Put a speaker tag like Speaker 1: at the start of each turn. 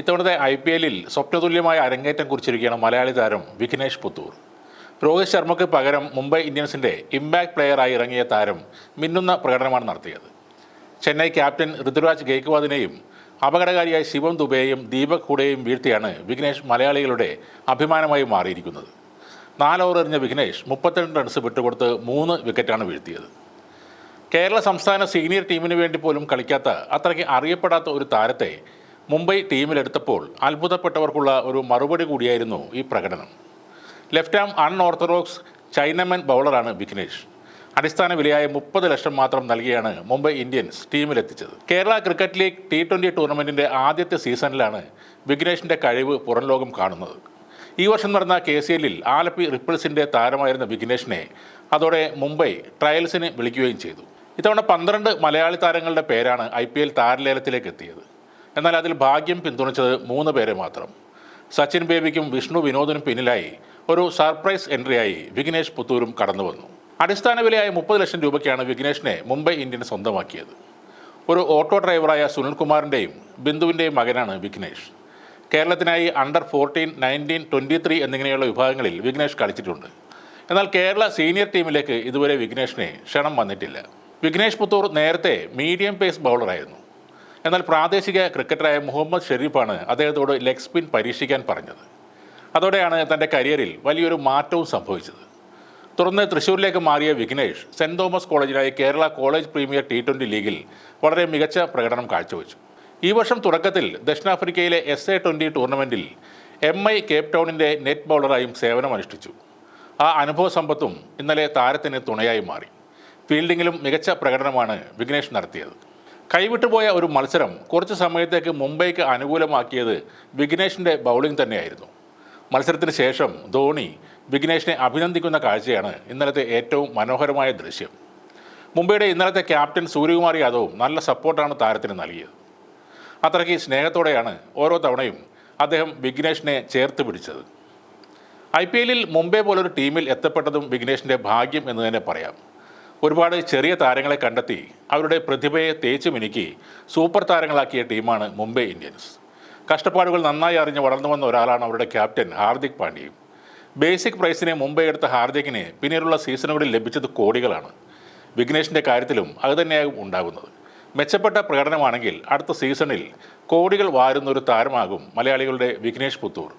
Speaker 1: ഇത്തവണത്തെ I P എല്ലിൽ സ്വപ്നതുല്യമായ അരങ്ങേറ്റം കുറിച്ചിരിക്കുകയാണ് മലയാളി താരം വിഘ്നേഷ് പുത്തൂർ. രോഹിത് ശർമ്മയ്ക്ക് പകരം മുംബൈ ഇന്ത്യൻസിന്റെ ഇമ്പാക്ട് പ്ലെയറായി ഇറങ്ങിയ താരം മിന്നുന്ന പ്രകടനമാണ് നടത്തിയത്. ചെന്നൈ ക്യാപ്റ്റൻ ഋതുരാജ് ഗേക്വാദിനെയും അപകടകാരിയായ ശിവം ദുബെയും ദീപക് ഹുഡയെയും വീഴ്ത്തിയാണ് വിഘ്നേഷ് മലയാളികളുടെ അഭിമാനമായി മാറിയിരിക്കുന്നത്. നാല് ഓവർ എറിഞ്ഞ വിഘ്നേഷ് മുപ്പത്തിരണ്ട് റൺസ് വിട്ടുകൊടുത്ത് മൂന്ന് വിക്കറ്റാണ് വീഴ്ത്തിയത്. കേരള സംസ്ഥാന സീനിയർ ടീമിന് വേണ്ടി പോലും കളിക്കാത്ത അത്രയ്ക്ക് അറിയപ്പെടാത്ത ഒരു താരത്തെ മുംബൈ ടീമിലെടുത്തപ്പോൾ അത്ഭുതപ്പെട്ടവർക്കുള്ള ഒരു മറുപടി കൂടിയായിരുന്നു ഈ പ്രകടനം. ലെഫ്റ്റ് ആം അൺഓർത്തഡോക്സ് ചൈനമൻ ബൗളറാണ് വിഘ്നേഷ്. അടിസ്ഥാന വിലയായ മുപ്പത് ലക്ഷം മാത്രം നൽകിയാണ് Mumbai Indians ടീമിലെത്തിച്ചത്. Kerala cricket league T twenty ടൂർണമെന്റിന്റെ ആദ്യത്തെ സീസണിലാണ് വിഘ്നേഷിന്റെ കഴിവ് പുറം ലോകം കാണുന്നത്. ഈ വർഷം നടന്ന കെ സി എല്ലിൽ ആലപ്പി റിപ്പിൾസിന്റെ താരമായിരുന്ന വിഘ്നേഷിനെ അതോടെ മുംബൈ ട്രയൽസിന് വിളിക്കുകയും ചെയ്തു. ഇത്തവണ പന്ത്രണ്ട് മലയാളി താരങ്ങളുടെ പേരാണ് ഐ പി എൽ താരലേലത്തിലേക്ക് എത്തിയത്. എന്നാൽ അതിൽ ഭാഗ്യം പിന്തുണച്ചത് മൂന്ന് പേരെ മാത്രം. സച്ചിൻ ബേബിക്കും വിഷ്ണു വിനോദിനും പിന്നിലായി ഒരു സർപ്രൈസ് എൻട്രിയായി വിഘ്നേഷ് പുത്തൂരും കടന്നു വന്നു അടിസ്ഥാന വിലയായ മുപ്പത് ലക്ഷം രൂപയ്ക്കാണ് വിഘ്നേഷിനെ മുംബൈ ഇന്ത്യൻസ് സ്വന്തമാക്കിയത്. ഒരു ഓട്ടോ ഡ്രൈവറായ സുനിൽകുമാറിന്റെയും ബിന്ദുവിന്റെയും മകനാണ് Vignesh. കേരളത്തിനായി under fourteen nineteen twenty three എന്നിങ്ങനെയുള്ള വിഭാഗങ്ങളിൽ വിഘ്നേഷ് കളിച്ചിട്ടുണ്ട്. എന്നാൽ കേരള സീനിയർ ടീമിലേക്ക് ഇതുവരെ വിഘ്നേഷിനെ ക്ഷണം വന്നിട്ടില്ല. വിഘ്നേഷ് പുത്തൂർ നേരത്തെ മീഡിയം പേസ് ബൗളറായിരുന്നു. എന്നാൽ പ്രാദേശിക ക്രിക്കറ്ററായ മുഹമ്മദ് ഷെരീഫാണ് അദ്ദേഹത്തോട് ലെഗ് സ്പിൻ പരീക്ഷിക്കാൻ പറഞ്ഞത്. അതോടെയാണ് തന്റെ കരിയറിൽ വലിയൊരു മാറ്റവും സംഭവിച്ചത്. തുടർന്ന് തൃശ്ശൂരിലേക്ക് മാറിയ Vignesh Saint Thomas കോളേജിനായി Kerala college premier T twenty ലീഗിൽ വളരെ മികച്ച പ്രകടനം കാഴ്ചവെച്ചു. ഈ വർഷം തുടക്കത്തിൽ ദക്ഷിണാഫ്രിക്കയിലെ എസ് എ ട്വന്റി ടൂർണമെന്റിൽ എം ഐ കേപ്പ് ടൗണിന്റെ നെറ്റ് ബൗളറായും സേവനമനുഷ്ഠിച്ചു. ആ അനുഭവ സമ്പത്തും ഇന്നലെ താരത്തിന് തുണയായി മാറി. ഫീൽഡിങ്ങിലും മികച്ച പ്രകടനമാണ് വിഘ്നേഷ് നടത്തിയത്. കൈവിട്ടുപോയ ഒരു മത്സരം കുറച്ച് സമയത്തേക്ക് മുംബൈക്ക് അനുകൂലമാക്കിയത് വിഘ്നേഷിന്റെ ബൗളിംഗ് തന്നെയായിരുന്നു. മത്സരത്തിന് ശേഷം ധോണി വിഘ്നേഷിനെ അഭിനന്ദിക്കുന്ന കാഴ്ചയാണ് ഇന്നലത്തെ ഏറ്റവും മനോഹരമായ ദൃശ്യം. മുംബൈയുടെ ഇന്നലത്തെ ക്യാപ്റ്റൻ സൂര്യകുമാർ യാദവും നല്ല സപ്പോർട്ടാണ് താരത്തിന് നൽകിയത്. അത്രയ്ക്ക് സ്നേഹത്തോടെയാണ് ഓരോ തവണയും അദ്ദേഹം വിഘ്നേഷിനെ ചേർത്ത് പിടിച്ചത്. ഐ പി എല്ലിൽ മുംബൈ പോലൊരു ടീമിൽ എത്തപ്പെട്ടതും വിഘ്നേഷിന്റെ ഭാഗ്യം എന്ന് തന്നെ പറയാം. ഒരുപാട് ചെറിയ താരങ്ങളെ കണ്ടെത്തി അവരുടെ പ്രതിഭയെ തേച്ചു മിനുക്കി സൂപ്പർ താരങ്ങളാക്കിയ ടീമാണ് മുംബൈ ഇന്ത്യൻസ്. കഷ്ടപ്പാടുകൾ നന്നായി അറിഞ്ഞ് വളർന്നു വന്ന ഒരാളാണ് അവരുടെ ക്യാപ്റ്റൻ ഹാർദിക് പാണ്ഡ്യയും. ബേസിക് പ്രൈസിനെ മുംബൈ എടുത്ത ഹാർദിക്കിന് പിന്നീടുള്ള സീസണുകളിൽ ലഭിച്ചത് കോടികളാണ്. വിഘ്നേഷിന്റെ കാര്യത്തിലും അതുതന്നെയാകും ഉണ്ടാകുന്നത്. മെച്ചപ്പെട്ട പ്രകടനമാണെങ്കിൽ അടുത്ത സീസണിൽ കോടികൾ വാരുന്ന ഒരു താരമാകും മലയാളികളുടെ വിഘ്നേഷ് പുത്തൂർ.